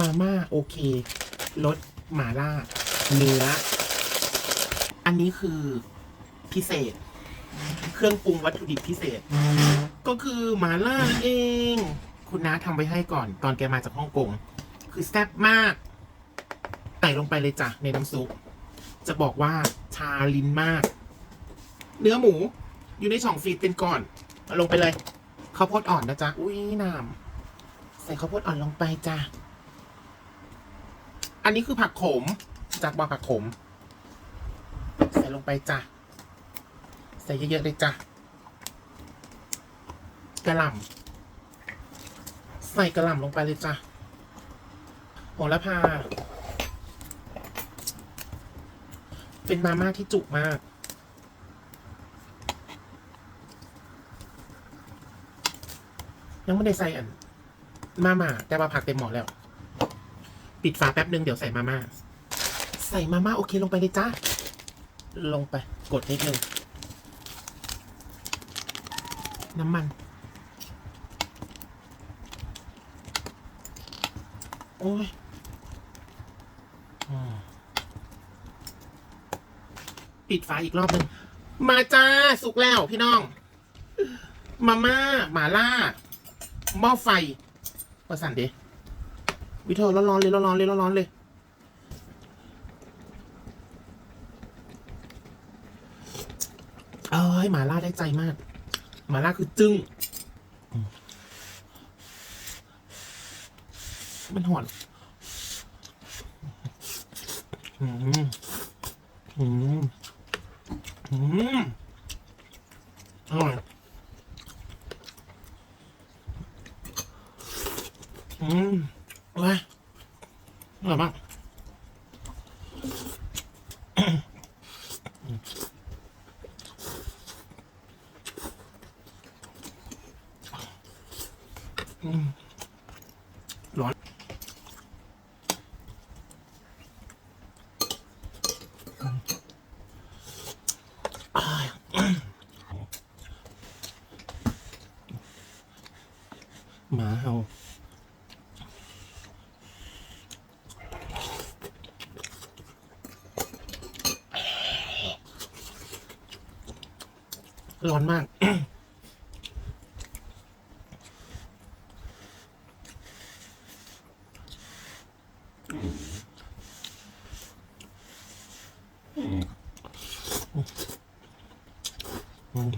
มาม่าโอเครสหมาล่า เนื้อ อันนี้คือพิเศษ เครื่องปรุงวัตถุดิบพิเศษ ก็คือหมาล่าเอง คุณน้าทำไว้ให้ก่อน ตอนแกมาจากฮ่องกง คือแซ่บมากใส่ลงไปเลยจ้ะ ในน้ำซุป จะบอกว่าชาลิ้นมาก เนื้อหมู อยู่ในช่องฟรีดเป็นก่อนลงไปเลยข้าวโพดอ่อนนะจ๊ะ อุ้ยน้ำใส่ข้าวโพดอ่อนลงไปจ้ะ อันนี้คือผักขม จากบอผักขม ใส่ลงไปจ้ะ ใส่เยอะๆเลยจ้ะกระหล่ำใส่กระหล่ำลงไปเลยจ้ะโหระพา เป็นมาม่าที่จุกมาก ยังไม่ได้ใส่อัน มาม่าแต่ว่าผักเต็มหม้อแล้ว ปิดฝาแป๊บนึงเดี๋ยวใส่มาม่า ใส่มาม่าโอเคลงไปเลยจ้าลงไป กดนิดนึง น้ำมัน โอ้ยอปิดฝาอีกรอบหนึ่งมาจ้า สุกแล้วพี่น้อง มาม่าหมาล่าหม้อไฟประสันเด วิเทอร้อนๆเลยร้อนๆเลยร้อนๆเลยเอ้ยหมาล่าได้ใจมาก หมาล่าคือจึ้งมันหอนอืมอืมอืมอร่อยอืม อะไรอร่อยมากอืมร้อนอาหมาเห่า ร้อนมาก อืม